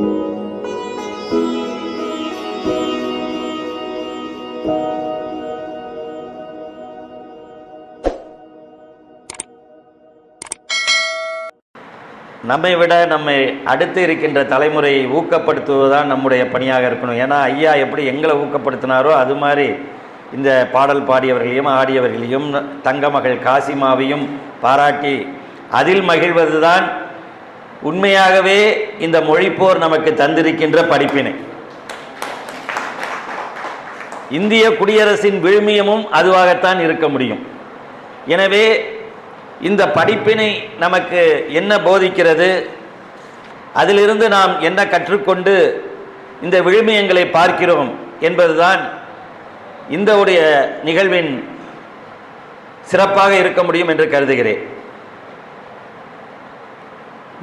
நம்மை விட நம்மை அடுத்து இருக்கின்ற தலைமுறையை ஊக்கப்படுத்துவதுதான் நம்முடைய பணியாக இருக்கணும். ஏன்னா ஐயா எப்படி எங்களை ஊக்கப்படுத்தினாரோ அது மாதிரி இந்த பாடல் பாடியவர்களையும் ஆடியவர்களையும் தங்கமகள் காசிமாவையும் பாராட்டி அதில் மகிழ்வது தான் உண்மையாகவே இந்த மொழிப்போர் நமக்கு தந்திருக்கின்ற படிப்பினை. இந்திய குடியரசின் விழுமியமும் அதுவாகத்தான் இருக்க முடியும். எனவே இந்த படிப்பினை நமக்கு என்ன போதிக்கிறது? அதிலிருந்து நாம் என்ன கற்றுக்கொண்டு இந்த விழுமியங்களை பார்க்கிறோம் என்பதுதான் இந்த உடைய நிகழ்வின் சிறப்பாக இருக்க முடியும் என்று கருதுகிறேன்.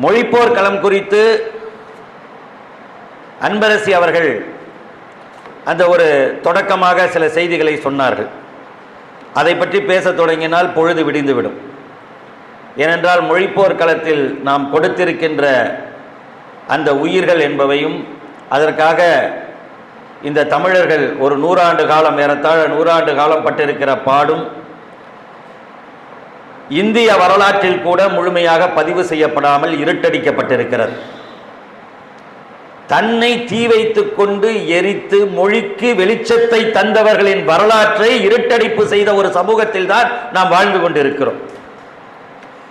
மொழிப்போர் களம் குறித்து அன்பரசி அவர்கள் அந்த ஒரு தொடக்கமாக சில செய்திகளை சொன்னார்கள். அதை பற்றி பேசத் தொடங்கினால் பொழுது விடிந்துவிடும். ஏனென்றால் மொழிப்போர் களத்தில் நாம் கொடுத்திருக்கின்ற அந்த உயிர்கள் என்பவையும் அதற்காக இந்த தமிழர்கள் ஒரு நூறாண்டு காலம் ஏறத்தாழ நூறாண்டு காலம் பட்டிருக்கிற பாடும் இந்திய வரலாற்றில் கூட முழுமையாக பதிவு செய்யப்படாமல் இருட்டடிக்கப்பட்டிருக்கிறது. தன்னை தீ வைத்துக் கொண்டு எரித்து மொழிக்கு வெளிச்சத்தை தந்தவர்களின் வரலாற்றை இருட்டடிப்பு செய்த ஒரு சமூகத்தில் தான் நாம் வாழ்ந்து கொண்டிருக்கிறோம்.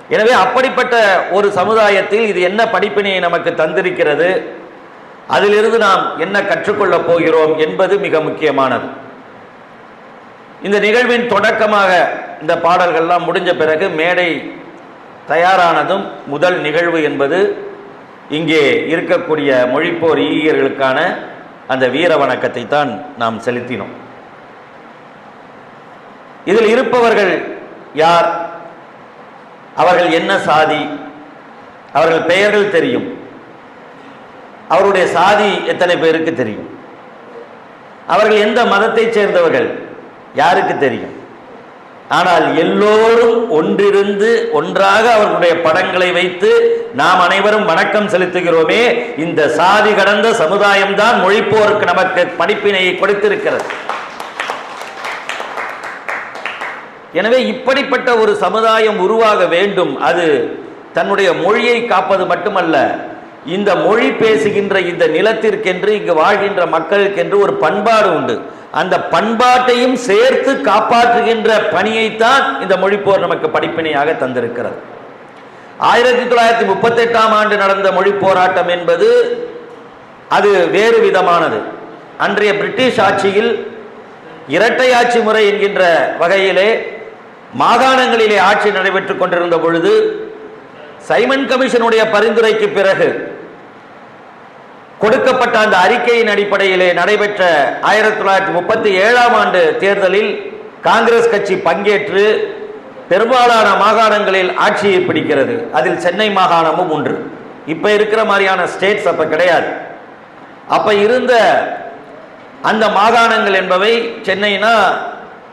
எனவே அப்படிப்பட்ட ஒரு சமுதாயத்தில் இது என்ன படிப்பினையை நமக்கு தந்திருக்கிறது? அதிலிருந்து நாம் என்ன கற்றுக்கொள்ளப் போகிறோம் என்பது மிக முக்கியமானது. இந்த நிகழ்வின் தொடக்கமாக இந்த பாடல்கள்லாம் முடிஞ்ச பிறகு மேடை தயாரானதும் முதல் நிகழ்வு என்பது இங்கே இருக்கக்கூடிய மொழிப்போர் ஈகியர்களுக்கான அந்த வீர வணக்கத்தை தான் நாம் செலுத்தினோம். இதில் இருப்பவர்கள் யார்? அவர்கள் என்ன சாதி? அவர்கள் பெயர்கள் தெரியும். அவருடைய சாதி எத்தனை பேருக்கு தெரியும்? அவர்கள் எந்த மதத்தைச் சேர்ந்தவர்கள்? யாருக்கு தெரியும்? ஆனால் எல்லோரும் ஒன்றிருந்து ஒன்றாக அவர்களுடைய படங்களை வைத்து நாம் அனைவரும் வணக்கம் செலுத்துகிறோமே. இந்த சாதி கடந்த சமுதாயம் தான் மொழிப்போருக்கு நமக்கு படிப்பினையை கொடுத்திருக்கிறது. எனவே இப்படிப்பட்ட ஒரு சமுதாயம் உருவாக வேண்டும். அது தன்னுடைய மொழியை காப்பது மட்டுமல்ல இந்த மொழி பேசுகின்ற இந்த நிலத்திற்கென்று இங்கு வாழ்கின்ற மக்களுக்கென்று ஒரு பண்பாடு உண்டு. அந்த பண்பாட்டையும் சேர்த்து காப்பாற்றுகின்ற பணியைத்தான் இந்த மொழிப்போர் நமக்கு படிப்பினையாக தந்திருக்கிறது. ஆயிரத்தி தொள்ளாயிரத்தி முப்பத்தி எட்டாம் ஆண்டு நடந்த மொழி போராட்டம் என்பது அது வேறு விதமானது. அன்றைய பிரிட்டிஷ் ஆட்சியில் இரட்டை ஆட்சி முறை என்கின்ற வகையிலே மாகாணங்களிலே ஆட்சி நடைபெற்றுக் கொண்டிருந்த பொழுது சைமன் கமிஷனுடைய பரிந்துரைக்கு பிறகு கொடுக்கப்பட்ட அந்த அறிக்கையின் அடிப்படையிலே நடைபெற்ற ஆயிரத்தி தொள்ளாயிரத்தி முப்பத்தி ஏழாம் ஆண்டு தேர்தலில் காங்கிரஸ் கட்சி பங்கேற்று பெரும்பாலான மாகாணங்களில் ஆட்சியை பிடிக்கிறது. அதில் சென்னை மாகாணமும் ஒன்று. இப்ப இருக்கிற மாதிரியான ஸ்டேட்ஸ் அப்ப கிடையாது. அப்ப இருந்த அந்த மாகாணங்கள் என்பவை சென்னைனா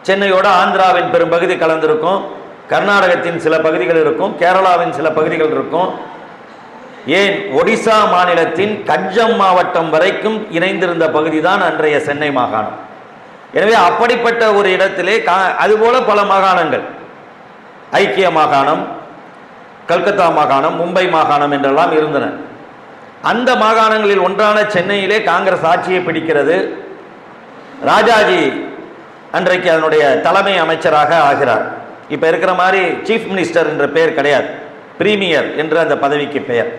சென்னையோட ஆந்திராவின் பெரும்பகுதி கலந்திருக்கும். கர்நாடகத்தின் சில பகுதிகள் இருக்கும். கேரளாவின் சில பகுதிகள் இருக்கும். ஏன் ஒடிசா மாநிலத்தின் கஞ்சம் மாவட்டம் வரைக்கும் இணைந்திருந்த பகுதி தான் அன்றைய சென்னை மாகாணம். எனவே அப்படிப்பட்ட ஒரு இடத்திலே கா அதுபோல பல மாகாணங்கள். ஐக்கிய மாகாணம் கல்கத்தா மாகாணம் மும்பை மாகாணம் என்றெல்லாம் இருந்தன. அந்த மாகாணங்களில் ஒன்றான சென்னையிலே காங்கிரஸ் ஆட்சியை பிடிக்கிறது ராஜாஜி அன்றைக்கு அதனுடைய தலைமை அமைச்சராக ஆகிறார். இப்போ இருக்கிற மாதிரி சீஃப் மினிஸ்டர் என்ற பெயர் கிடையாது. பிரீமியர் என்று அந்த பதவிக்கு பெயர்.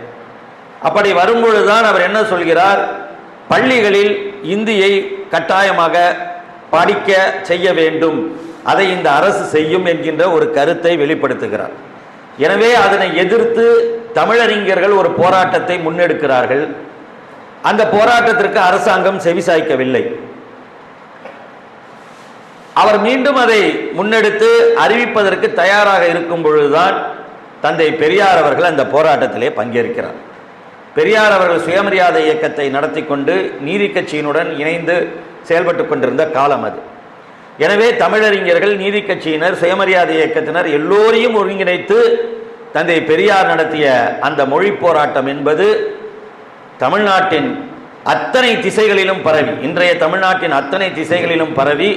அப்படி வரும்பொழுதுதான் அவர் என்ன சொல்கிறார்? பள்ளிகளில் இந்தியை கட்டாயமாக படிக்க செய்ய வேண்டும். அதை இந்த அரசு செய்யும் என்கின்ற ஒரு கருத்தை வெளிப்படுத்துகிறார். எனவே அதனை எதிர்த்து தமிழறிஞர்கள் ஒரு போராட்டத்தை முன்னெடுக்கிறார்கள். அந்த போராட்டத்திற்கு அரசாங்கம் செவிசாய்க்கவில்லை அவர் மீண்டும் அதை முன்னெடுத்து அறிவிப்பதற்கு தயாராக இருக்கும் பொழுதுதான் தந்தை பெரியார் அவர்கள் அந்த போராட்டத்திலே பங்கேற்கிறார். பெரியார் அவர்கள் சுயமரியாதை இயக்கத்தை நடத்தி கொண்டு நீதி கட்சியினுடன் இணைந்து செயல்பட்டு கொண்டிருந்த காலம் அது. எனவே தமிழறிஞர்கள் நீதி கட்சியினர் சுயமரியாதை இயக்கத்தினர் எல்லோரையும் ஒருங்கிணைத்து தந்தை பெரியார் நடத்திய அந்த மொழி போராட்டம் என்பது தமிழ்நாட்டின் அத்தனை திசைகளிலும் பரவி இன்றைய தமிழ்நாட்டின் அத்தனை திசைகளிலும் பரவி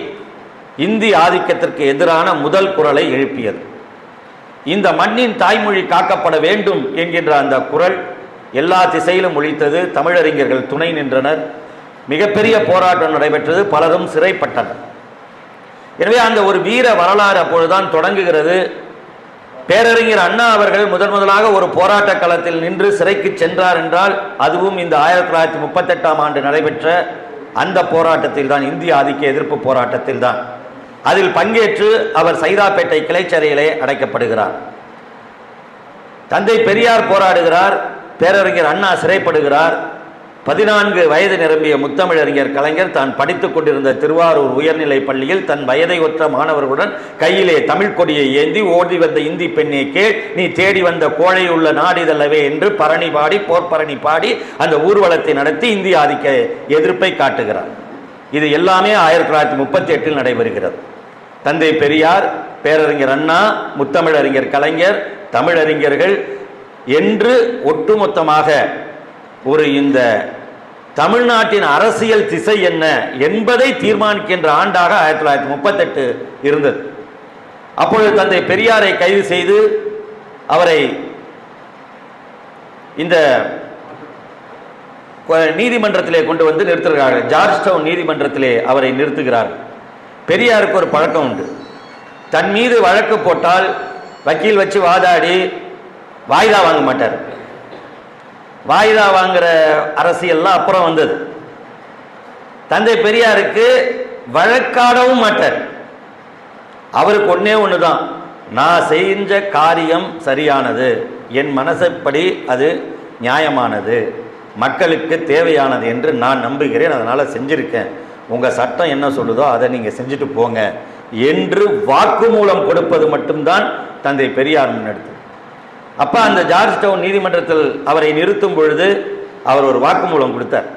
இந்தி ஆதிக்கத்திற்கு எதிரான முதல் குரலை எழுப்பியது. இந்த மண்ணின் தாய்மொழி காக்கப்பட வேண்டும் என்கின்ற அந்த குரல் எல்லா திசையிலும் ஒழித்தது தமிழறிஞர்கள் துணை நின்றனர். மிகப்பெரிய போராட்டம் நடைபெற்றது பலரும் சிறைப்பட்டனர். எனவே அந்த ஒரு வீர வரலாறு அப்பொழுதுதான் தொடங்குகிறது. பேரறிஞர் அண்ணா அவர்கள் முதன் முதலாக ஒரு போராட்ட களத்தில் நின்று சிறைக்கு சென்றார் என்றால் அதுவும் இந்த ஆயிரத்தி தொள்ளாயிரத்தி முப்பத்தெட்டாம் ஆண்டு நடைபெற்ற அந்த போராட்டத்தில் தான் இந்திய ஆதிக்க எதிர்ப்பு போராட்டத்தில் தான். அதில் பங்கேற்று அவர் சைதாப்பேட்டை கிளைச்சறையிலே அடைக்கப்படுகிறார். தந்தை பெரியார் போராடுகிறார். பேரறிஞர் அண்ணா சிறைப்படுகிறார். பதினான்கு வயது நிரம்பிய முத்தமிழறிஞர் கலைஞர் தான் படித்துக் கொண்டிருந்த திருவாரூர் உயர்நிலைப் பள்ளியில் தன் வயதை ஒற்ற மாணவர்களுடன் கையிலே தமிழ் கொடியை ஏந்தி ஓடி வந்த இந்தி பெண்ணே கேள் நீ தேடி வந்த கோழை உள்ள நாடிதல்லவே என்று பரணி பாடி போர்பரணி பாடி அந்த ஊர்வலத்தை நடத்தி இந்திய ஆதிக்க எதிர்ப்பை காட்டுகிறார். இது எல்லாமே ஆயிரத்தி தொள்ளாயிரத்தி முப்பத்தி எட்டில் நடைபெறுகிறது. தந்தை பெரியார் பேரறிஞர் அண்ணா முத்தமிழறிஞர் கலைஞர் தமிழறிஞர்கள் என்று ஒட்டுமொத்தமாக ஒரு இந்த தமிழ்நாட்டின் அரசியல் திசை என்ன என்பதை தீர்மானிக்கின்ற ஆண்டாக ஆயிரத்தி தொள்ளாயிரத்தி முப்பத்தெட்டு இருந்தது. அப்பொழுது தந்தை பெரியாரை கைது செய்து அவரை இந்த நீதிமன்றத்திலே கொண்டு வந்து நிறுத்துகிறார்கள். ஜார்ஜ் டவுன் நீதிமன்றத்திலே அவரை நிறுத்துகிறார்கள் பெரியாருக்கு ஒரு பழக்கம் உண்டு. தன் மீது வழக்கு போட்டால் வக்கீல் வச்சு வாதாடி வாய்தா வாங்க மாட்டார். வாய்தா வாங்குற அரசியல்லாம் அப்புறம் வந்தது. தந்தை பெரியாருக்கு வழக்காடவும் மாட்டார். அவருக்கு ஒன்றே ஒன்று தான் நான் செஞ்ச காரியம் சரியானது. என் மனசப்படி அது நியாயமானது. மக்களுக்கு தேவையானது என்று நான் நம்புகிறேன். அதனால் செஞ்சிருக்கேன். உங்கள் சட்டம் என்ன சொல்லுதோ அதை நீங்கள் செஞ்சுட்டு போங்க. என்று வாக்குமூலம் கொடுப்பது மட்டும்தான் தந்தை பெரியார் முன்னெடுத்து அப்போ அந்த ஜார்ஜ் டவுன் நீதிமன்றத்தில் அவரை நிறுத்தும் பொழுது அவர் ஒரு வாக்குமூலம் கொடுத்தார்.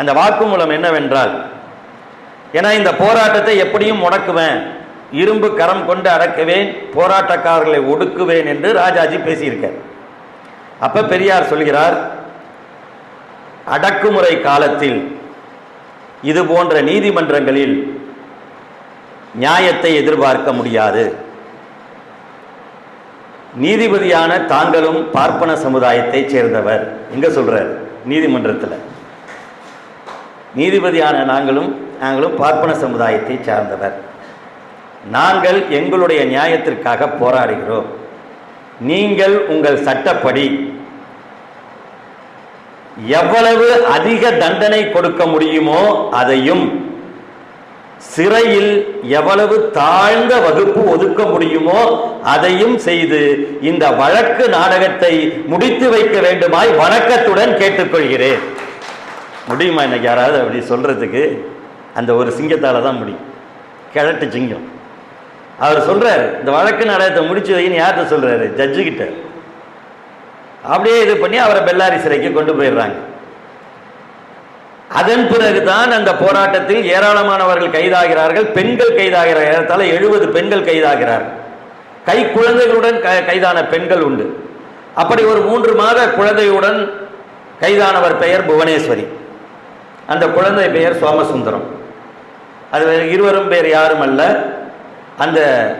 அந்த வாக்குமூலம் என்னவென்றால் ஏன்னா இந்த போராட்டத்தை எப்படியும் முடக்குவேன் இரும்பு கரம் கொண்டு அடக்குவேன் போராட்டக்காரர்களை ஒடுக்குவேன் என்று ராஜாஜி பேசியிருக்கார். அப்ப பெரியார் சொல்கிறார் அடக்குமுறை காலத்தில் இது போன்ற நீதிமன்றங்களில் நியாயத்தை எதிர்பார்க்க முடியாது. நீதிபதியான தாங்களும் பார்ப்பன சமுதாயத்தைச் சேர்ந்தவர். எங்கே சொல்றார்? நீதிமன்றத்தில். நீதிபதியான நாங்களும் நாங்களும் பார்ப்பன சமுதாயத்தை சார்ந்தவர். நாங்கள் எங்களுடைய நியாயத்திற்காக போராடுகிறோம். நீங்கள் உங்கள் சட்டப்படி எவ்வளவு அதிக தண்டனை கொடுக்க முடியுமோ அதையும் சிறையில் எவ்வளவு தாழ்ந்த வகுப்பு ஒதுக்க முடியுமோ அதையும் செய்து இந்த வழக்கு நாடகத்தை முடித்து வைக்க வேண்டுமாய் வணக்கத்துடன் கேட்டுக்கொள்கிறேன். முடியுமா இன்னைக்கு யாராவது அப்படி சொல்றதுக்கு? அந்த ஒரு சிங்கத்தால தான் முடியும். கிழட்டு சிங்கம். அவர் சொல்றார் இந்த வழக்கு நாடகத்தை முடிச்சு வைன்னு யார்கிட்ட சொல்றாரு? ஜட்ஜு கிட்ட. அப்படியே இது பண்ணி அவரை பெல்லாரி சிறைக்கு கொண்டு போயிடுறாங்க. அதன் பிறகுதான் அந்த போராட்டத்தில் ஏராளமானவர்கள் கைதாகிறார்கள். பெண்கள் கைதாகிறார்கள். ஏறத்தாழ எழுபது பெண்கள் கைதாகிறார்கள். கை குழந்தைகளுடன் க- கைதான பெண்கள் உண்டு. அப்படி ஒரு மூன்று மாத குழந்தையுடன் கைதானவர் பெயர் புவனேஸ்வரி. அந்த குழந்தை பெயர் சோமசுந்தரம். அது இருவரும் பேர் யாரும் அல்ல. அந்த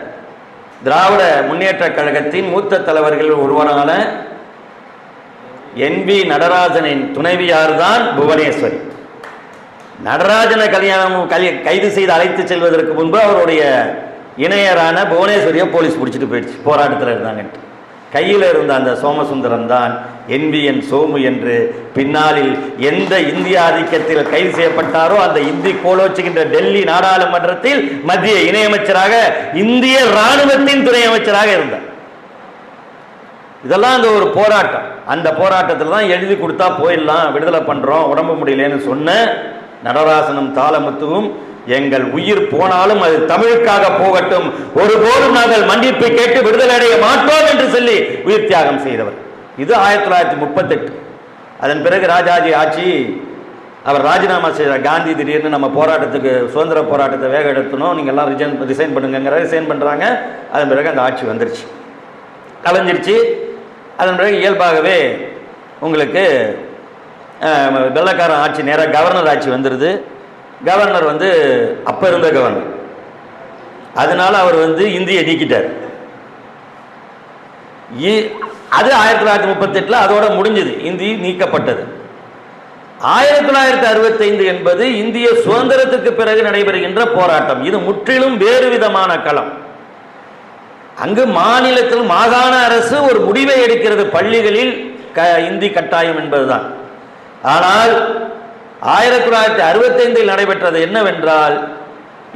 திராவிட முன்னேற்றக் கழகத்தின் மூத்த தலைவர்கள் ஒருவரான என் வி நடராஜனின் துணைவியார் தான் புவனேஸ்வரி. நடராஜனை கல்யாணம் கல்ய- கைது செய்து அழைத்து செல்வதற்கு முன்பு அவருடைய இணையரான புவனேஸ்வரியை போலீஸ் பிடிச்சிட்டு போயிடுச்சு. போராட்டத்தில் இருந்தாங்கன்ட்டு கையில் இருந்த அந்த சோமசுந்தரம் தான் என்பிஎன் சோமு என்று பின்னாளில் எந்த இந்திய ஆதிக்கத்தில் கைது செய்யப்பட்டாரோ அந்த இந்தி கோலோச்சுகின்ற டெல்லி நாடாளுமன்றத்தில் மத்திய இணையமைச்சராக இந்திய ராணுவத்தின் துணை அமைச்சராக இருந்தார். இதெல்லாம் அந்த ஒரு போராட்டம். அந்த போராட்டத்தில் தான் எழுதி கொடுத்தா போயிடலாம் விடுதலை பண்றோம் உடம்பு முடியலன்னு சொன்ன நடராசனும் தாளமுத்துவும் எங்கள் உயிர் போனாலும் அது தமிழுக்காக போகட்டும். ஒருபோதும் நாங்கள் மன்னிப்பு கேட்டு விடுதலை அடைய மாட்டோம் என்று சொல்லி உயிர் தியாகம் செய்தவர். இது ஆயிரத்தி தொள்ளாயிரத்தி முப்பத்தெட்டு. அதன் பிறகு ராஜாஜி ஆட்சி அவர் ராஜினாமா செய்தார். காந்தி திடீர்னு நம்ம போராட்டத்துக்கு சுதந்திர போராட்டத்தை வேக எடுத்தணும் நீங்கள் எல்லாம் ரிஜன் ரிசைன் பண்ணுங்கிற ரிசைன் பண்ணுறாங்க அதன் பிறகு அந்த ஆட்சி வந்துருச்சு. கலைஞ்சிருச்சு. அதன் பிறகு இயல்பாகவே உங்களுக்கு வெள்ளக்காரன் ஆட்சி நேராக கவர்னர் ஆட்சி வந்துடுது கவர்னர் வந்து அப்போ இருந்த கவர்னர் அதனால அவர் வந்து இந்தியை நீக்கிட்டார். இ- அது ஆயிரத்தி தொள்ளாயிரத்தி முப்பத்தெட்டில் அதோட முடிஞ்சது. இந்தி நீக்கப்பட்டது. ஆயிரத்தி தொள்ளாயிரத்தி அறுபத்தைந்து என்பது இந்திய சுதந்திரத்துக்கு பிறகு நடைபெறுகின்ற போராட்டம். இது முற்றிலும் வேறு விதமான களம். அங்கு மாநிலத்தில் மாகாண அரசு ஒரு முடிவை எடுக்கிறது. பள்ளிகளில் க இந்தி கட்டாயம் என்பதுதான். ஆனால் ஆயிரத்தி தொள்ளாயிரத்தி அறுபத்தைந்தில் நடைபெற்றது என்னவென்றால்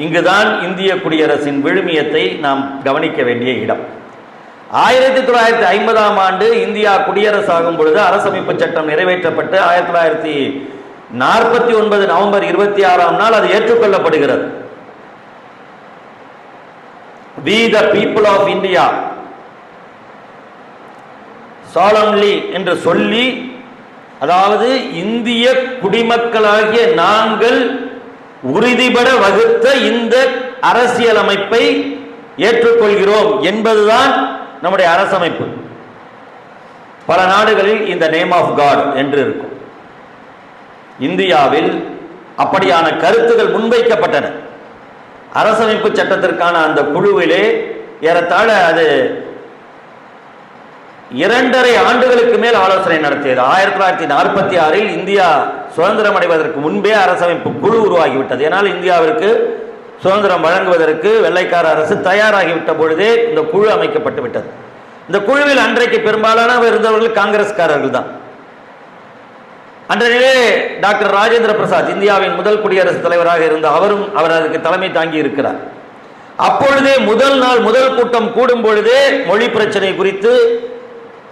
இங்குதான் இந்திய குடியரசின் விழுமியத்தை நாம் கவனிக்க வேண்டிய இடம். ஆயிரத்தி தொள்ளாயிரத்தி ஐம்பதாம் ஆண்டு இந்தியா குடியரசாகும் பொழுது அரசமைப்பு சட்டம் நிறைவேற்றப்பட்டு ஆயிரத்தி தொள்ளாயிரத்தி நாற்பத்தி ஒன்பது நவம்பர் இருபத்தி ஆறாம் நாள் அது ஏற்றுக்கொள்ளப்படுகிறது. We the people of India solemnly என்று சொல்லி அதாவது இந்திய குடிமக்களாகிய நாங்கள் உறுதிபட வகுத்த இந்த அரசியலமைப்பை ஏற்றுக்கொள்கிறோம் என்பதுதான் நம்முடைய அரசமைப்பு. பல நாடுகளில் இந்த நேம் ஆஃப் காட் என்று இருக்கும். இந்தியாவில் அப்படியான கருத்துகள் முன்வைக்கப்பட்டன. அரசமைப்பு சட்டத்திற்கான அந்த குழுவிலே ஏறத்தாழ அது இரண்டரை ஆண்டுகளுக்கு மேல் ஆலோசனை நடத்தியது. ஆயிரத்தி தொள்ளாயிரத்தி நாற்பத்தி ஆறில் இந்தியா சுதந்திரம் அடைவதற்கு முன்பே அரசமைப்பு குழு உருவாகிவிட்டது. ஏனால் இந்தியாவிற்கு சுதந்திரம் வழங்குவதற்கு வெள்ளைக்கார அரசு தயாராகிவிட்ட பொழுதே இந்த குழு அமைக்கப்பட்டு விட்டது. இந்த குழுவில் அன்றைக்கு பெரும்பாலான இருந்தவர்கள் காங்கிரஸ்காரர்கள் தான். அன்றையிலே டாக்டர் ராஜேந்திர பிரசாத் இந்தியாவின் முதல் குடியரசுத் தலைவராக இருந்த அவரும் அவர் அதுக்கு தலைமை தாங்கி இருக்கிறார். அப்பொழுதே முதல் நாள் முதல் கூட்டம் கூடும் பொழுதே மொழி பிரச்சனை குறித்து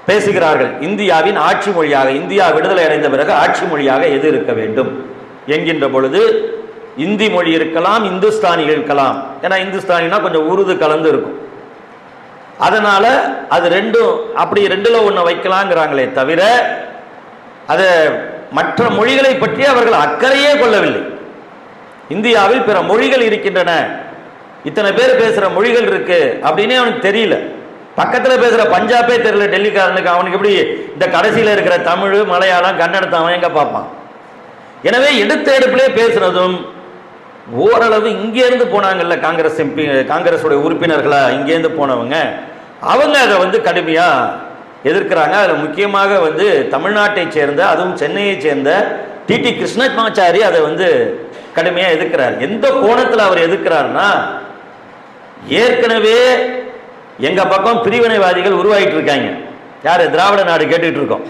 பேசுகிறார்கள். இந்தியாவின் ஆட்சி மொழியாக இந்தியா விடுதலை அடைந்த பிறகு ஆட்சி மொழியாக எது இருக்க வேண்டும்? என்கின்ற பொழுது இந்தி மொழி இருக்கலாம் இந்துஸ்தானி இருக்கலாம். ஏன்னா இந்துஸ்தானினா கொஞ்சம் உருது கலந்து இருக்கும். அதனால அது ரெண்டும் அப்படி ரெண்டுல ஒன்று வைக்கலாங்கிறாங்களே தவிர அதை மற்ற மொழிகளை பற்றி அவர்கள் அக்கறையே கொள்ளவில்லை. இந்தியாவில் பிற மொழிகள் இருக்கின்றன. இத்தனை பேர் பேசுகிற மொழிகள் இருக்கு அப்படின்னே அவனுக்கு தெரியல. பக்கத்தில் பேசுகிற பஞ்சாபே தெரியல டெல்லிக்காரனுக்கு. அவனுக்கு எப்படி இந்த கடைசியில் இருக்கிற தமிழ் மலையாளம் கன்னடத்தை அவன் எங்க பார்ப்பான்? எனவே எடுத்த எடுப்பிலே பேசுனதும் ஓரளவு இங்கேருந்து போனாங்கல்ல காங்கிரஸ் எம்பி காங்கிரஸுடைய உறுப்பினர்களா இங்கேருந்து போனவங்க. அவங்க அதை வந்து கடுமையாக எதிர்க்கிறாங்க. அதில் முக்கியமாக வந்து தமிழ்நாட்டை சேர்ந்த அதுவும் சென்னையை சேர்ந்த டிடி கிருஷ்ணமாச்சாரி அதை வந்து கடுமையாக எதிர்க்கிறார். எந்த கோணத்தில் அவர் எதிர்க்கிறார்னா ஏற்கனவே எங்க பக்கம் பிரிவினைவாதிகள் உருவாகிட்டு இருக்காங்க யார்? திராவிட நாடு கேட்டுட்டு இருக்கோம்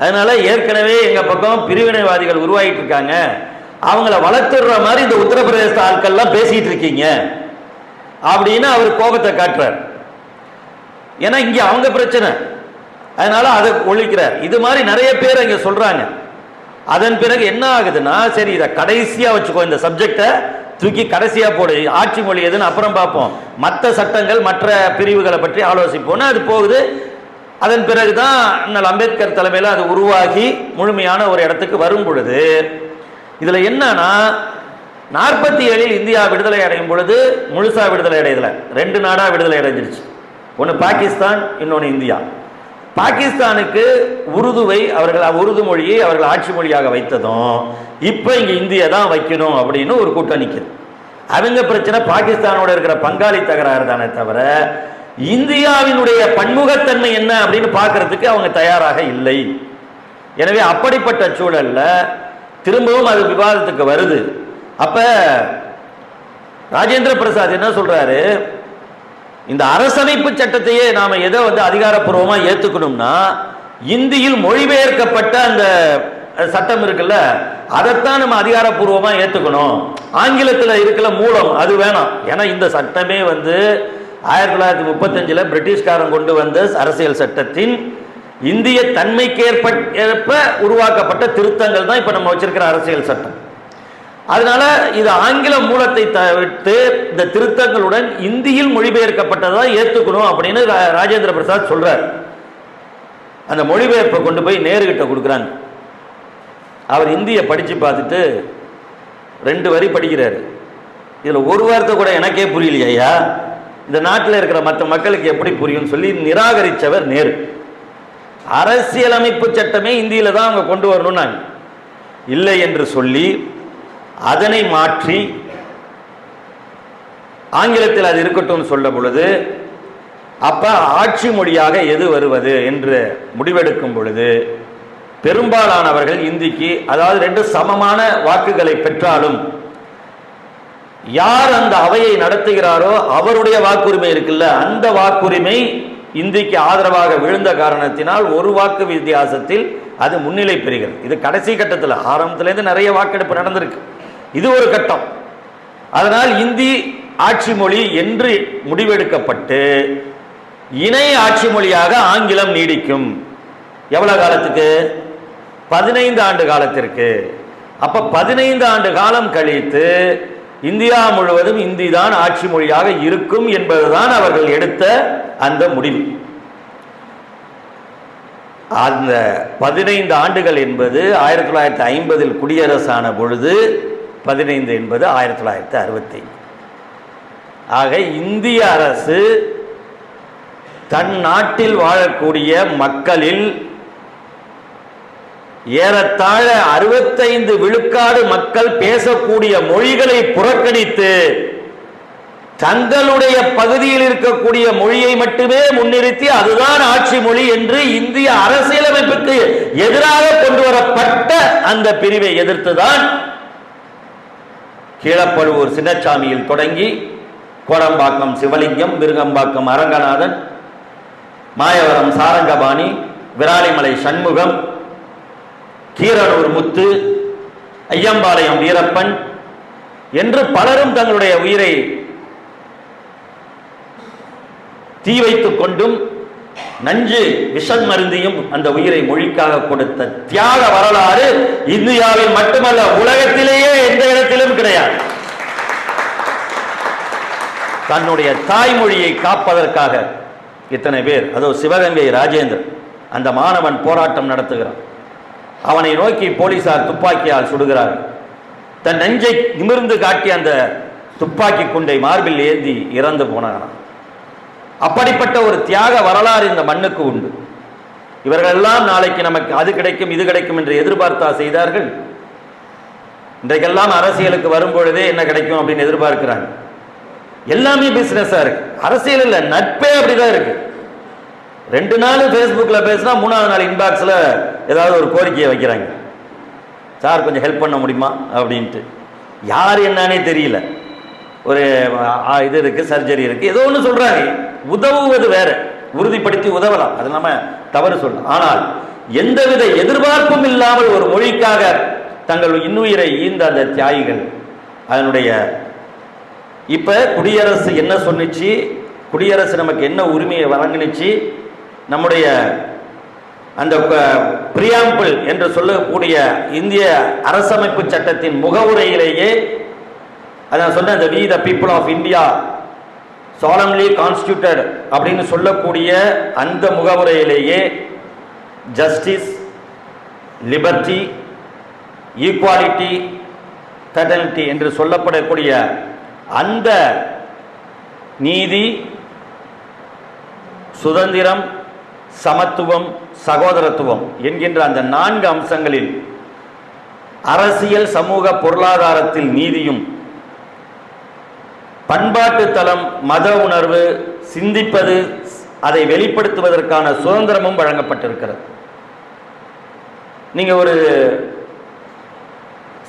அதனால ஏற்கனவே எங்க பக்கம் பிரிவினைவாதிகள் உருவாகிட்டு இருக்காங்க அவங்கள வளர்த்துடுற மாதிரி இந்த உத்தரப்பிரதேச ஆட்கள்லாம் பேசிட்டு இருக்கீங்க அப்படின்னு அவர் கோபத்தை காட்டுறார். ஏன்னா இங்க அவங்க பிரச்சனை. அதனால அதை ஒழிக்கிறார். இது மாதிரி நிறைய பேர் இங்கே சொல்றாங்க. அதன் பிறகு என்ன ஆகுதுன்னா சரி இதை கடைசியா வச்சுக்கோ இந்த சப்ஜெக்டை தூக்கி கடைசியாக போடு. ஆட்சி மொழி எதுன்னு அப்புறம் பார்ப்போம். மற்ற சட்டங்கள் மற்ற பிரிவுகளை பற்றி ஆலோசிப்போம்னு அது போகுது. அதன் பிறகுதான் அண்ணல் அம்பேத்கர் தலைமையில் அது உருவாகி முழுமையான ஒரு இடத்துக்கு வரும் பொழுது இதில் என்னன்னா நாற்பத்தி ஏழில் இந்தியா விடுதலை அடையும் பொழுது முழுசா விடுதலை அடையல. ரெண்டு நாடாக விடுதலை அடைஞ்சிருச்சு. ஒன்று பாகிஸ்தான் இன்னொன்று இந்தியா. பாகிஸ்தானுக்கு உருதுவை அவர்கள் உருது மொழியை அவர்கள் ஆட்சி மொழியாக வைத்ததும் இப்போ இங்கே இந்தியா தான் வைக்கணும் அப்படின்னு ஒரு கூட்டம் நிற்கிது அவங்க பிரச்சனை பாகிஸ்தானோட இருக்கிற பங்காளி தகராறு தானே தவிர இந்தியாவினுடைய பன்முகத்தன்மை என்ன அப்படின்னு பார்க்கறதுக்கு அவங்க தயாராக இல்லை. எனவே அப்படிப்பட்ட சூழல்ல திரும்பவும் அது விவாதத்துக்கு வருது. அப்ப ராஜேந்திர பிரசாத் என்ன சொல்றாரு? இந்த அரசமைப்பு சட்டத்தையே நாம எதை வந்து அதிகாரப்பூர்வமா ஏத்துக்கணும்னா இந்தியில் மொழிபெயர்க்கப்பட்ட அந்த சட்டம் இருக்குல்ல அதைத்தான் நம்ம அதிகாரப்பூர்வமா ஏத்துக்கணும். ஆங்கிலத்துல இருக்கிற மூலம் அது வேணாம். ஏன்னா இந்த சட்டமே வந்து ஆயிரத்தி தொள்ளாயிரத்தி முப்பத்தஞ்சுல பிரிட்டிஷ்காரன் கொண்டு வந்த அரசியல் சட்டத்தின் இந்திய தன்மைக்கேற்ப ஏற்ப உருவாக்கப்பட்ட திருத்தங்கள் தான் இப்ப நம்ம வச்சிருக்கிற அரசியல் சட்டம். அதனால இது ஆங்கில மூலத்தை தவிர்த்து இந்த திருத்தங்களுடன் இந்தியில் மொழிபெயர்க்கப்பட்டதா ஏத்துக்கணும் அப்படின்னு ராஜேந்திர பிரசாத் சொல்றார். அந்த மொழிபெயர்ப்பை கொண்டு போய் நேருகிட்ட கொடுக்குறாங்க. அவர் இந்தியை படிச்சு பார்த்துட்டு ரெண்டு வரி படிக்கிறாரு. இதுல ஒரு வார்த்தை கூட எனக்கே புரியலையா ஐயா. இந்த நாட்டில் இருக்கிற மற்ற மக்களுக்கு எப்படி புரியும்னு சொல்லி நிராகரித்தவர் நேரு. அரசியலமைப்பு சட்டமே இந்தியில தான் அவங்க கொண்டு வரணும்னாங்க. இல்லை என்று சொல்லி அதனை மாற்றி ஆங்கிலத்தில் அது இருக்கட்டும் சொல்ல பொழுது அப்ப ஆட்சி மொழியாக எது வருவது என்று முடிவெடுக்கும் பொழுது பெரும்பாலானவர்கள் இந்திக்கு அதாவது ரெண்டு சமமான வாக்குகளை பெற்றாலும் யார் அந்த அவையை நடத்துகிறாரோ அவருடைய வாக்குரிமை இருக்குல்ல அந்த வாக்குரிமை இந்திக்கு ஆதரவாக விழுந்த காரணத்தினால் ஒரு வாக்கு வித்தியாசத்தில் அது முன்னிலை பெறுகிறது. இது கடைசி கட்டத்தில் ஆரம்பத்திலேருந்து நிறைய வாக்கெடுப்பு நடந்திருக்கு. இது ஒரு கட்டம். அதனால் இந்தி ஆட்சி மொழி என்று முடிவெடுக்கப்பட்டு இணை ஆட்சி மொழியாக ஆங்கிலம் நீடிக்கும். எவ்வளவு காலத்துக்கு? பதினைந்து ஆண்டு காலத்திற்கு. அப்ப பதினைந்து ஆண்டு காலம் கழித்து இந்தியா முழுவதும் இந்தி தான் ஆட்சி மொழியாக இருக்கும் என்பதுதான் அவர்கள் எடுத்த அந்த முடிவு. அந்த பதினைந்து ஆண்டுகள் என்பது ஆயிரத்தி தொள்ளாயிரத்தி ஐம்பதில் குடியரசான பொழுது பதினைந்து என்பது ஆயிரத்தி தொள்ளாயிரத்தி அறுபத்தி ஆக இந்திய அரசு தன் நாட்டில் வாழக்கூடிய மக்களில் ஏறத்தாழ அறுபத்தைந்து விழுக்காடு மக்கள் பேசக்கூடிய மொழிகளை புறக்கணித்து தங்களுடைய பகுதியில் இருக்கக்கூடிய மொழியை மட்டுமே முன்னிறுத்தி அதுதான் ஆட்சி மொழி என்று இந்திய அரசியலமைப்புக்கு எதிராக கொண்டு வரப்பட்ட அந்த பிரிவை எதிர்த்துதான் கீழப்பழுவூர் சின்னச்சாமியில் தொடங்கி கோடம்பாக்கம் சிவலிங்கம் மிருகம்பாக்கம் அரங்கநாதன் மாயவரம் சாரங்கபாணி விராலிமலை சண்முகம் கீரனூர் முத்து ஐயம்பாளையம் வீரப்பன் என்று பலரும் தங்களுடைய உயிரை தீ வைத்துக் கொண்டும் நஞ்சு விஷம் மருந்தியும் அந்த உயிரை மொழிக்காக கொடுத்த தியாக வரலாறு இந்தியாவில் மட்டுமல்ல உலகத்திலேயே எந்த இடத்திலும் கிடையாது. தன்னுடைய தாய்மொழியை காப்பதற்காக இத்தனை பேர் அதோ சிவகங்கை ராஜேந்திரன் அந்த மாணவன் போராட்டம் நடத்துகிறான். அவனை நோக்கி போலீசார் துப்பாக்கியால் சுடுகிறார்கள். தன் நெஞ்சை நிமிர்ந்து காட்டி அந்த துப்பாக்கி குண்டை மார்பில் ஏந்தி இறந்து போனான் அப்படிப்பட்ட ஒரு தியாக வரலாறு இந்த மண்ணுக்கு உண்டு. இவர்களெல்லாம் நாளைக்கு நமக்கு அது கிடைக்கும் இது கிடைக்கும் என்று எதிர்பார்த்தா செய்தார்கள். இன்றைக்கெல்லாம் அரசியலுக்கு வரும்பொழுதே என்ன கிடைக்கும் அப்படின்னு எதிர்பார்க்கிறாங்க. எல்லாமே பிசினஸா இருக்கு. அரசியல் இல்ல நட்பே அப்படிதான் இருக்கு. ரெண்டு நாள் ஃபேஸ்புக்கில் பேசினா மூணாவது நாள் இன்பாக்ஸில் ஏதாவது ஒரு கோரிக்கையை வைக்கிறாங்க. சார் கொஞ்சம் ஹெல்ப் பண்ண முடியுமா? அப்படின்ட்டு. யார் என்னன்னே தெரியல. ஒரு இது இருக்கு சர்ஜரி இருக்கு. ஏதோ ஒன்று சொல்றாங்க. உதவுவது வேற. உறுதிப்படுத்தி உதவலாம். அது நம்ம தவறு சொல்லலாம். ஆனால் எந்தவித எதிர்பார்ப்பும் இல்லாமல் ஒரு மொழிக்காக தங்கள் இன்னுயிரை ஈந்த அந்த தியாகிகள் அதனுடைய இப்ப குடியரசு என்ன சொன்னுச்சு குடியரசு நமக்கு என்ன உரிமையை வழங்கினுச்சு நம்முடைய அந்த பிரியாம்பிள் என்று சொல்லக்கூடிய இந்திய அரசமைப்பு சட்டத்தின் முகவுரையிலேயே அதான் சொன்ன அந்த we the people of India solemnly constituted அப்படின்னு சொல்லக்கூடிய அந்த முகவுரையிலேயே ஜஸ்டிஸ் லிபர்ட்டி ஈக்குவாலிட்டி ஃபெடலிட்டி என்று சொல்லப்படக்கூடிய அந்த நீதி சுதந்திரம் சமத்துவம் சகோதரத்துவம் என்கின்ற அந்த நான்கு அம்சங்களில் அரசியல் சமூக பொருளாதாரத்தில் நீதியும் பண்பாட்டு தளம் மத உணர்வு சிந்திப்பது அதை வெளிப்படுத்துவதற்கான சுதந்திரமும் வழங்கப்பட்டிருக்கிறது. நீங்க ஒரு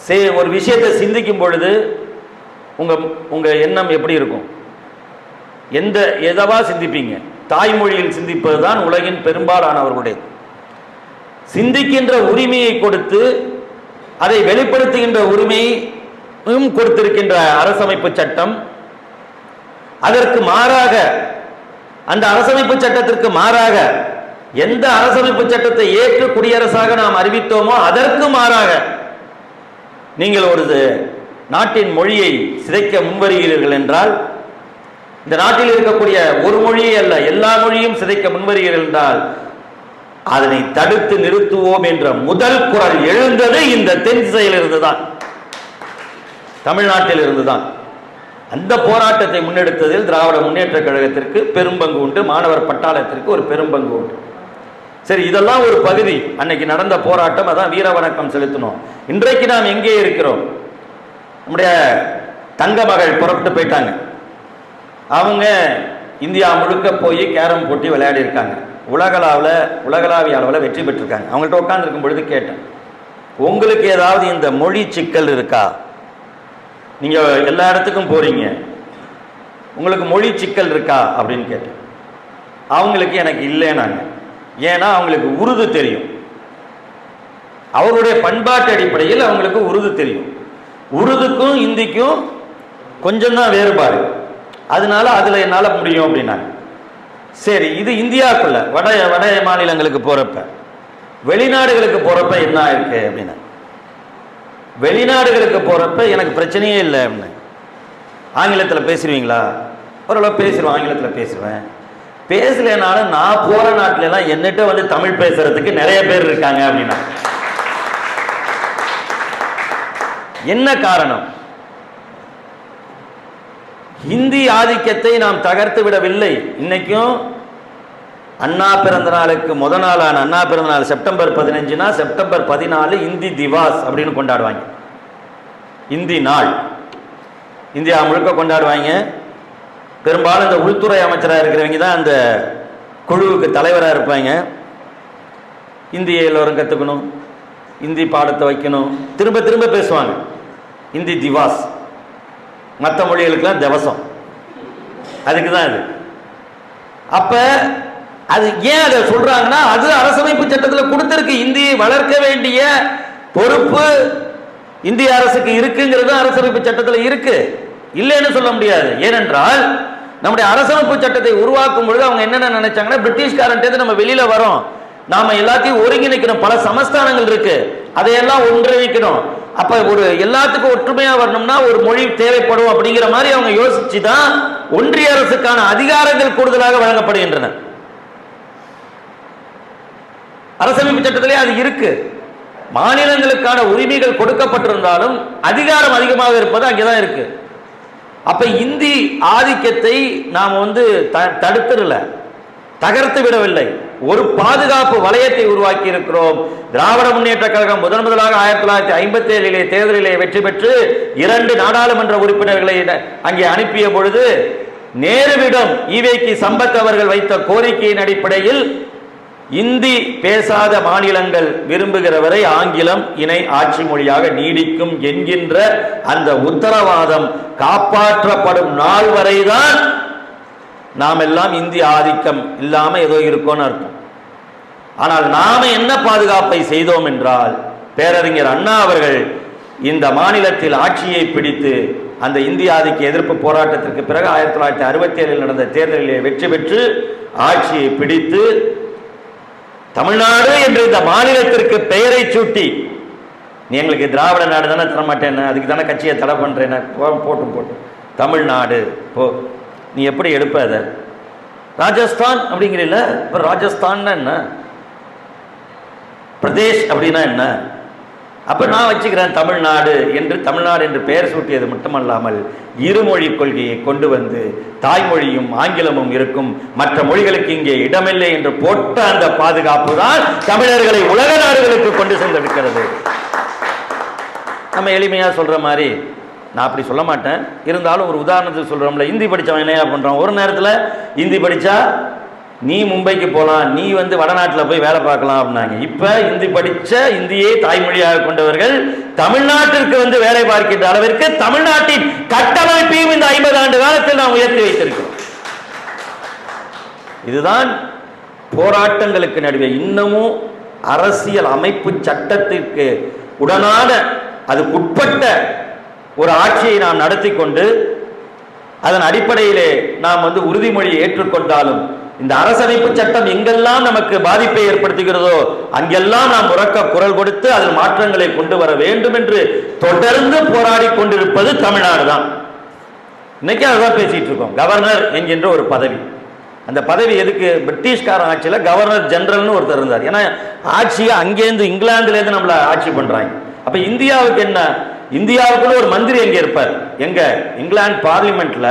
சே- ஒரு விஷயத்தை சிந்திக்கும் பொழுது உங்க உங்க எண்ணம் எப்படி இருக்கும்? எந்த எதவா சிந்திப்பீங்க? தாய்மொழியில் சிந்திப்பது தான் உலகின் பெரும்பாலானவர்களுடைய சிந்திக்கின்ற உரிமையை கொடுத்து அதை வெளிப்படுத்துகின்ற உரிமையும் கொடுத்திருக்கின்ற அரசமைப்பு சட்டம் அதற்கு மாறாக அந்த அரசமைப்பு சட்டத்திற்கு மாறாக எந்த அரசமைப்பு சட்டத்தை ஏற்று குடியரசாக நாம் அறிவித்தோமோ அதற்கு மாறாக நீங்கள் ஒரு நாட்டின் மொழியை சிதைக்க முன்வருகிறீர்கள் என்றால் இந்த நாட்டில் இருக்கக்கூடிய ஒரு மொழியே அல்ல எல்லா மொழியும் சிதைக்க முன்வருகிறீர்கள் என்றால் அதனை தடுத்து நிறுத்துவோம் என்ற முதல் குரல் எழுந்தது இந்த தென் திசையில் தான் தமிழ்நாட்டில் இருந்துதான் அந்த போராட்டத்தை முன்னெடுத்ததில் திராவிட முன்னேற்ற கழகத்திற்கு பெரும்பங்கு உண்டு மாணவர் பட்டாளத்திற்கு ஒரு பெரும்பங்கு உண்டு. சரி இதெல்லாம் ஒரு பகுதி. அன்னைக்கு நடந்த போராட்டம் அதான் வீர வணக்கம் செலுத்தணும் இன்றைக்கு நாம் எங்கே இருக்கிறோம்? நம்முடைய தங்க மகள் புறப்பட்டு போயிட்டாங்க. அவங்க இந்தியா முழுக்க போய் கேரம் போட்டி விளையாடி இருக்காங்க. உலகளாவில் உலகளாவிய அளவில் வெற்றி பெற்றிருக்காங்க. அவங்கள்ட்ட உட்காந்துருக்கும் பொழுது கேட்டேன் உங்களுக்கு ஏதாவது இந்த மொழி சிக்கல் இருக்கா? நீங்கள் எல்லா இடத்துக்கும் போறீங்க. உங்களுக்கு மொழி சிக்கல் இருக்கா? அப்படின்னு கேட்டேன். அவங்களுக்கு எனக்கு இல்லைனாங்க ஏன்னா அவங்களுக்கு உருது தெரியும். அவருடைய பண்பாட்டு அடிப்படையில் அவங்களுக்கு உருது தெரியும். உருதுக்கும் இந்திக்கும் கொஞ்சம்தான் வேறுபாடு. அதனால அதில் என்னால் முடியும் அப்படின்னாங்க. சரி இது இந்தியாவுக்குள்ள வட வட மாநிலங்களுக்கு போகிறப்ப வெளிநாடுகளுக்கு போகிறப்ப என்ன இருக்குது அப்படின்னா வெளிநாடுகளுக்கு போகிறப்ப எனக்கு பிரச்சனையே இல்லை அப்படின்னு. ஆங்கிலத்தில் பேசுவீங்களா ஓரளவு பேசிடுவேன் ஆங்கிலத்தில் பேசுவேன் பேசலைனாலும் நான் போகிற நாட்டிலலாம் என்னட்ட வந்து தமிழ் பேசுறதுக்கு நிறைய பேர் இருக்காங்க அப்படின்னா. என்ன காரணம்? ஹிந்தி ஆதிக்கத்தை நாம் தகர்த்து விடவில்லை. இன்னைக்கும் அண்ணா பிறந்த நாளுக்கு முத நாளான அண்ணா பிறந்த நாள் செப்டம்பர் பதினஞ்சுனா செப்டம்பர் பதினாலு இந்தி திவாஸ் அப்படின்னு கொண்டாடுவாங்க. இந்தி நாள். இந்தியா முழுக்க கொண்டாடுவாங்க. பெரும்பாலும் இந்த உள்துறை அமைச்சராக இருக்கிறவங்க தான் அந்த குழுவுக்கு தலைவராக இருப்பாங்க. இந்தியை எல்லோரும் கற்றுக்கணும் இந்தி பாடத்தை வைக்கணும். திரும்ப திரும்ப பேசுவாங்க. இந்தி திவாஸ். மற்ற மொழிகளுக்கெல்லாம் திவசம். அதுக்கு தான் இது. அப்போ அது ஏன் அதை சொல்றாங்கன்னா அது அரசமைப்பு சட்டத்தில் கொடுத்திருக்கு. இந்தியை வளர்க்க வேண்டிய பொறுப்பு இந்திய அரசுக்கு இருக்குங்கிறது அரசமைப்பு சட்டத்தில் இருக்கு. இல்லைன்னு சொல்ல முடியாது. ஏனென்றால் நம்முடைய அரசமைப்பு சட்டத்தை உருவாக்கும் பொழுது அவங்க என்னென்ன நினைச்சாங்கன்னா பிரிட்டிஷ்காரன்ட்டு நம்ம வெளியில வரோம். நாம எல்லாத்தையும் ஒருங்கிணைக்கணும். பல சமஸ்தானங்கள் இருக்கு. அதையெல்லாம் ஒன்றிணைக்கணும். அப்ப ஒரு எல்லாத்துக்கும் ஒற்றுமையா வரணும்னா ஒரு மொழி தேவைப்படும் அப்படிங்கிற மாதிரி அவங்க யோசிச்சு தான் ஒன்றிய அரசுக்கான அதிகாரங்கள் கூடுதலாக வழங்கப்படுகின்றன. அரசமைப்பு சட்டத்திலே அது இருக்கு. மாநிலங்களுக்கான உரிமைகள் கொடுக்கப்பட்டிருந்தாலும் அதிகாரம் அதிகமாக இருப்பது அங்கேதான் இருக்கு. அப்ப இந்தி ஆதிக்கத்தை நாம் வந்து த- தடுத்துடல. தகர்த்து விடவில்லை. ஒரு பாதுகாப்பு வலயத்தை உருவாக்கி இருக்கிறோம் திராவிட முன்னேற்ற கழகம் முதன் முதலாக ஆயிரத்தி தொள்ளாயிரத்தி ஐம்பத்தி ஏழிலே தேர்தலிலே வெற்றி பெற்று இரண்டு நாடாளுமன்ற உறுப்பினர்களை அங்கே அனுப்பிய பொழுது நேருவிடம் ஈவேக்கி சம்பத் அவர்கள் வைத்த கோரிக்கையின் அடிப்படையில் இந்தி பேசாத மாநிலங்கள் விரும்புகிறவரை ஆங்கிலம் இணை ஆட்சி மொழியாக நீடிக்கும் என்கின்ற அந்த உத்தரவாதம் காப்பாற்றப்படும் நாள் வரைதான் நாம் எல்லாம் இந்தி ஆதிக்கம் இல்லாம ஏதோ இருக்கோன்னு அர்த்தம். ஆனால் நாம என்ன பாதுகாப்பை செய்தோம் என்றால் பேரறிஞர் அண்ணா அவர்கள் இந்த மாநிலத்தில் ஆட்சியை பிடித்து அந்த இந்திய ஆதிக்க எதிர்ப்பு போராட்டத்திற்கு பிறகு ஆயிரத்தி தொள்ளாயிரத்தி அறுபத்தி ஏழில் நடந்த தேர்தலிலே வெற்றி பெற்று ஆட்சியை பிடித்து தமிழ்நாடு என்று இந்த மாநிலத்திற்கு பெயரை சூட்டி நீ எங்களுக்கு திராவிட நாடு தானே தரமாட்டேன்னு அதுக்கு தானே கட்சியை தடை பண்றேன்னு போட்டும் போட்டும். தமிழ்நாடு போ. நீ எப்படி எடுப்ப அதை? ராஜஸ்தான் அப்படிங்கிறீல்ல இப்போ ராஜஸ்தான்னா என்ன? பிரதேஷ் அப்படின்னா என்ன? அப்ப நான் வச்சுக்கிறேன் தமிழ்நாடு என்று தமிழ்நாடு என்று பெயர் சூட்டியது மட்டுமல்லாமல் இருமொழி கொள்கையை கொண்டு வந்து தாய்மொழியும் ஆங்கிலமும் இருக்கும். மற்ற மொழிகளுக்கு இங்கே இடமில்லை என்று போட்ட அந்த பாதுகாப்பு தான் தமிழர்களை உலக நாடுகளுக்கு கொண்டு சென்றிருக்கிறது. நம்ம எளிமையா சொல்ற மாதிரி நான் அப்படி சொல்ல மாட்டேன். இருந்தாலும் ஒரு உதாரணத்துக்கு சொல்றோம்ல இந்தி படித்தவன் என்னையா பண்றான்? ஒரு நேரத்தில் இந்தி படித்தா நீ மும்பைக்கு போகலாம் நீ வந்து வடநாட்டில் போய் வேலை பார்க்கலாம் அப்படின்னாங்க. இப்போ இந்தி படித்த இந்தியை தாய்மொழியாக கொண்டவர்கள் தமிழ்நாட்டிற்கு வந்து வேலை பார்க்கின்ற அளவிற்கு தமிழ்நாட்டின் கட்டமைப்பையும் இந்த ஐம்பது ஆண்டு காலத்தில் நாம் உயர்த்தி வைத்திருக்கிறோம். இதுதான் போராட்டங்களுக்கு நடுவே. இன்னமும் அரசியல் அமைப்பு சட்டத்திற்கு உடனான அதுக்குட்பட்ட ஒரு ஆட்சியை நாம் நடத்தி கொண்டு அதன் அடிப்படையிலே நாம் வந்து உறுதிமொழியை ஏற்றுக்கொண்டாலும் இந்த அரசமைப்பு சட்டம் எங்கெல்லாம் நமக்கு பாதிப்பை ஏற்படுத்துகிறதோ அங்கெல்லாம் நாம் உறக்க குரல் கொடுத்து அதில் மாற்றங்களை கொண்டு வர வேண்டும் என்று தொடர்ந்து போராடி கொண்டிருப்பது தமிழ்நாடு தான். இன்னைக்கு அதுதான் பேசிட்டு இருக்கோம். கவர்னர் என்கின்ற ஒரு பதவி. அந்த பதவி எதுக்கு? பிரிட்டிஷ்கார ஆட்சியில் கவர்னர் ஜெனரல்னு ஒருத்தர் இருந்தார். ஏன்னா ஆட்சியை அங்கேருந்து இங்கிலாந்துலேருந்து நம்மளை ஆட்சி பண்றாங்க. அப்ப இந்தியாவுக்கு என்ன? இந்தியாவுக்குள்ள ஒரு மந்திரி எங்க இருப்பார்? எங்க? இங்கிலாந்து பார்லிமெண்ட்ல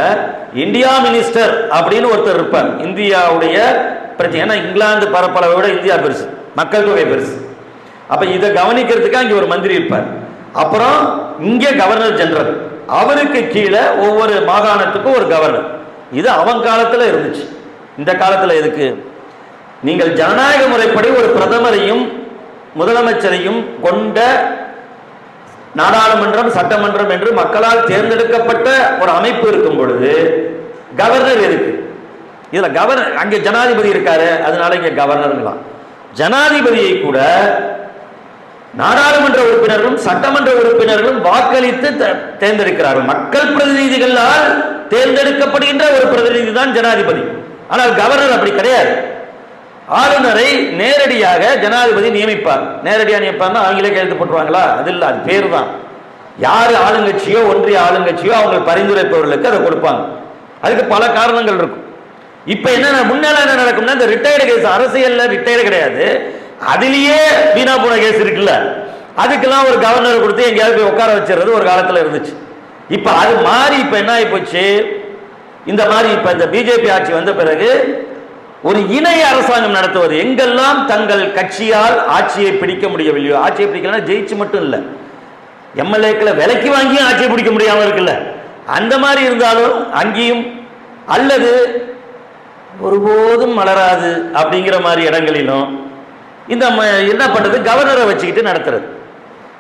இந்தியா மினிஸ்டர் அப்படின்னு ஒருத்தர் இருப்பார். இந்தியாவுடைய பிரச்சனை ஏன்னா இங்கிலாந்து பரப்பளவை விட இந்தியா பெருசு. மக்கள் தொகை பெருசு. அப்ப இதை கவனிக்கிறதுக்கு அங்கே ஒரு மந்திரி இருப்பார். அப்புறம் இங்கே கவர்னர் ஜெனரல் அவருக்கு கீழே ஒவ்வொரு மாகாணத்துக்கும் ஒரு கவர்னர் இது அவன் காலத்துல இருந்துச்சு. இந்த காலத்துல எதுக்கு? நீங்கள் ஜனநாயக முறைப்படி ஒரு பிரதமரையும் முதலமைச்சரையும் கொண்ட நாடாளுமன்றம் சட்டமன்றம் என்று மக்களால் தேர்ந்தெடுக்கப்பட்ட ஒரு அமைப்பு இருக்கும் பொழுது கவர்னர் இருக்கு இதுல கவர்னர் அங்கே ஜனாதிபதி இருக்காரு அதனால இங்க கவர்னர்லாம் ஜனாதிபதியை கூட நாடாளுமன்ற உறுப்பினர்களும் சட்டமன்ற உறுப்பினர்களும் வாக்களித்து தேர்ந்தெடுக்கிறார்கள். மக்கள் பிரதிநிதிகளால் தேர்ந்தெடுக்கப்படுகின்ற ஒரு பிரதிநிதி தான் ஜனாதிபதி. ஆனால் கவர்னர் அப்படி கிடையாது. ஆளுநரை நேரடியாக ஜனாதிபதி நியமிப்பார். நேரடியாக நியமிப்பார்னா அவங்களே கையெழுத்து போட்டுருவாங்களா? அது இல்லை அது பேர் தான் யார் ஆளுங்கட்சியோ ஒன்றிய ஆளுங்கட்சியோ அவங்க பரிந்துரைப்பவர்களுக்கு அதை கொடுப்பாங்க. அதுக்கு பல காரணங்கள் இருக்கும். இப்போ என்ன முன்னால என்ன நடக்கும்னா இந்த ரிட்டையர்டு கேஸ் அரசியல்ல ரிட்டையர்டு கிடையாது. அதுலேயே வீணா போன கேஸ் இருக்குல்ல. அதுக்கெல்லாம் ஒரு கவர்னர் கொடுத்து எங்கேயாவது போய் உட்கார வச்சிடுறது ஒரு காலத்தில் இருந்துச்சு. இப்போ அது மாறி இப்போ என்ன ஆகி போச்சு? இந்த மாதிரி இப்போ இந்த பிஜேபி ஆட்சி வந்த பிறகு ஒரு இணைய அரசாங்கம் நடத்துவது. எங்கெல்லாம் தங்கள் கட்சியால் ஆட்சியை பிடிக்க முடியவில்லையோ ஆட்சியை பிடிக்கலாம் ஜெயிச்சு மட்டும் இல்லை. எம்எல்ஏக்களை விலைக்கு வாங்கியும் ஆட்சியை பிடிக்க முடியாமல் இருக்குல்ல. அந்த மாதிரி இருந்தாலும் அங்கேயும் அல்லது ஒருபோதும் மலராது அப்படிங்கிற மாதிரி இடங்களிலும் இந்த ம- என்ன பண்றது? கவர்னரை வச்சுக்கிட்டு நடத்துறது.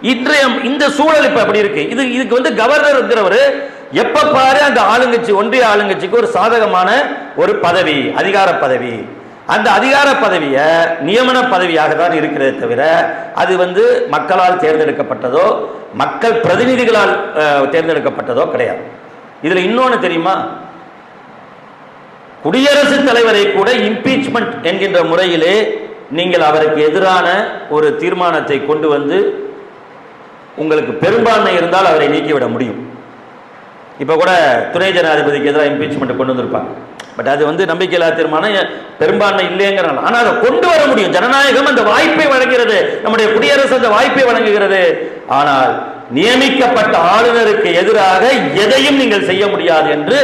இன்றைய இந்த சூழல் இப்ப அப்படி இருக்கு. இது இதுக்கு வந்து கவர்னருங்கிறவர் எப்ப பாரு அந்த ஆளுங்கட்சி ஒன்றிய ஆளுங்கட்சிக்கு ஒரு சாதகமான ஒரு பதவி அதிகார பதவி. அந்த அதிகார பதவியை நியமன பதவியாக தான் இருக்கிறதே தவிர அது வந்து மக்களால் தேர்ந்தெடுக்கப்பட்டதோ மக்கள் பிரதிநிதிகளால் தேர்ந்தெடுக்கப்பட்டதோ கிடையாது. இதுல இன்னொன்று தெரியுமா? குடியரசுத் தலைவரை கூட இம்பீச்மெண்ட் என்கின்ற முறையிலே நீங்கள் அவருக்கு எதிரான ஒரு தீர்மானத்தை கொண்டு வந்து உங்களுக்கு பெரும்பான்மை இருந்தால் அவரை நீக்கிவிட முடியும். இப்போ கூட துணை ஜனாதிபதிக்கு எதிராக இம்பீச்மெண்ட் கொண்டு வந்திருப்பாங்க பட் அது வந்து நம்பிக்கையில்லா தீர்மானம் பெரும்பான்மை இல்லைங்கிறனால ஆனால் அதை கொண்டு வர முடியும். ஜனநாயகம் அந்த வாய்ப்பை வழங்குகிறது. நம்முடைய குடியரசு அந்த வாய்ப்பை வழங்குகிறது. ஆனால் நியமிக்கப்பட்ட ஆளுநருக்கு எதிராக எதையும் நீங்கள் செய்ய முடியாது என்று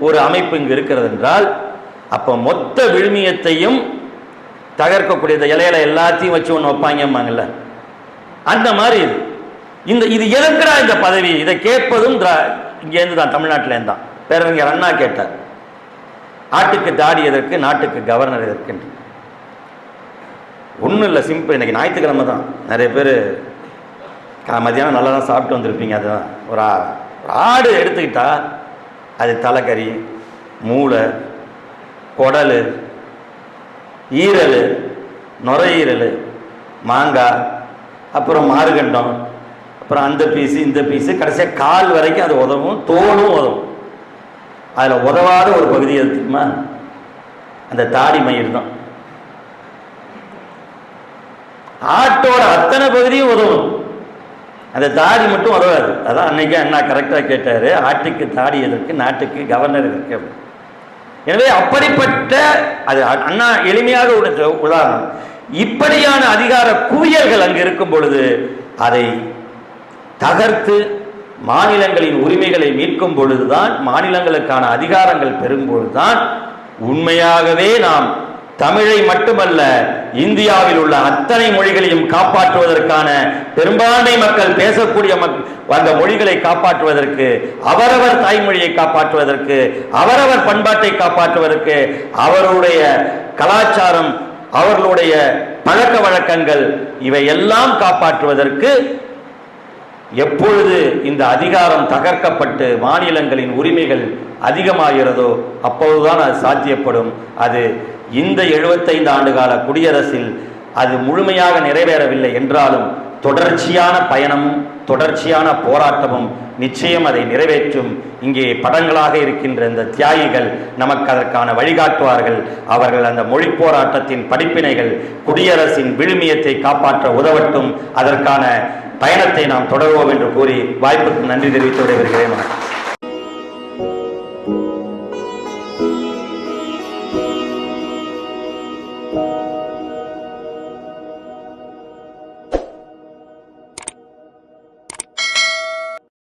ஒரு அமைப்பு இங்கு இருக்கிறது என்றால் அப்போ மொத்த விழுமியத்தையும் தகர்க்கக்கூடிய இந்த இலையில எல்லாத்தையும் வச்சு ஒன்று வைப்பாங்கம்பாங்கல்ல. அந்த மாதிரி இது. இந்த இது எதற்குடா இந்த பதவி? இதை கேட்பதும் இங்கேருந்து தான் தமிழ்நாட்டிலேருந்து தான் பேரறிஞர் அண்ணா கேட்டார் ஆட்டுக்கு தாடி எதற்கு நாட்டுக்கு கவர்னர் எதற்கென்று ஒன்றும் இல்லை சிம்பிள் இன்னைக்கு ஞாயிற்றுக்கிழமை தான். நிறைய பேர் மதியானம் நல்லா தான் சாப்பிட்டு வந்திருப்பீங்க அதுதான் ஒரு ஆ- ஒரு ஆடு எடுத்துக்கிட்டால் அது தலைக்கறி மூளை குடல் ஈரல் நுரையீரல் மாங்காய் அப்புறம் மாறுகண்டம் அப்புறம் அந்த பீஸு இந்த பீஸு கடைசியாக கால் வரைக்கும் அது உதவும் தோலும் உதவும். அதில் உதவாத ஒரு பகுதி எடுத்துக்குமா அந்த தாடி மயிர் தான். ஆட்டோட அத்தனை பகுதியும் உதவும். அந்த தாடி மட்டும் உதவாது. அதான் அன்னைக்கு அண்ணா கரெக்டாக கேட்டார். ஆட்டுக்கு தாடி எதற்கு நாட்டுக்கு கவர்னர் எதற்கு எனவே அப்படிப்பட்ட அது அண்ணா எளிமையாக உள்ள உதாரணம். இப்படியான அதிகார குவியல்கள் அங்கு இருக்கும் பொழுது அதை தகர்த்து மாநிலங்களின் உரிமைகளை மீட்கும் பொழுதுதான் மாநிலங்களுக்கான அதிகாரங்கள் பெறும்பொழுதுதான் உண்மையாகவே நாம் தமிழை மட்டுமல்ல இந்தியாவில் உள்ள அத்தனை மொழிகளையும் காப்பாற்றுவதற்கான பெரும்பான்மை மக்கள் பேசக்கூடிய மக்- அந்த மொழிகளை காப்பாற்றுவதற்கு அவரவர் தாய்மொழியை காப்பாற்றுவதற்கு அவரவர் பண்பாட்டை காப்பாற்றுவதற்கு அவருடைய கலாச்சாரம் அவர்களுடைய பழக்க வழக்கங்கள் இவை எல்லாம் காப்பாற்றுவதற்கு எப்பொழுது இந்த அதிகாரம் தகர்க்கப்பட்டு மாநிலங்களின் உரிமைகள் அதிகமாகிறதோ அப்போதுதான் அது சாத்தியப்படும். அது இந்த 75 ஆண்டு கால குடியரசில் அது முழுமையாக நிறைவேறவில்லை என்றாலும் தொடர்ச்சியான பயணமும் தொடர்ச்சியான போராட்டமும் நிச்சயம் அதை நிறைவேற்றும். இங்கே படங்களாக இருக்கின்ற இந்த தியாகிகள் நமக்கு அதற்கான வழிகாட்டுவார்கள். அவர்கள் அந்த மொழி போராட்டத்தின் படிப்பினைகள் குடியரசின் விழுமியத்தை காப்பாற்ற உதவட்டும். அதற்கான பயணத்தை நாம் தொடர்வோம் என்று கூறி வாய்ப்புக்கு நன்றி தெரிவித்து விடைபெறுகிறேன்.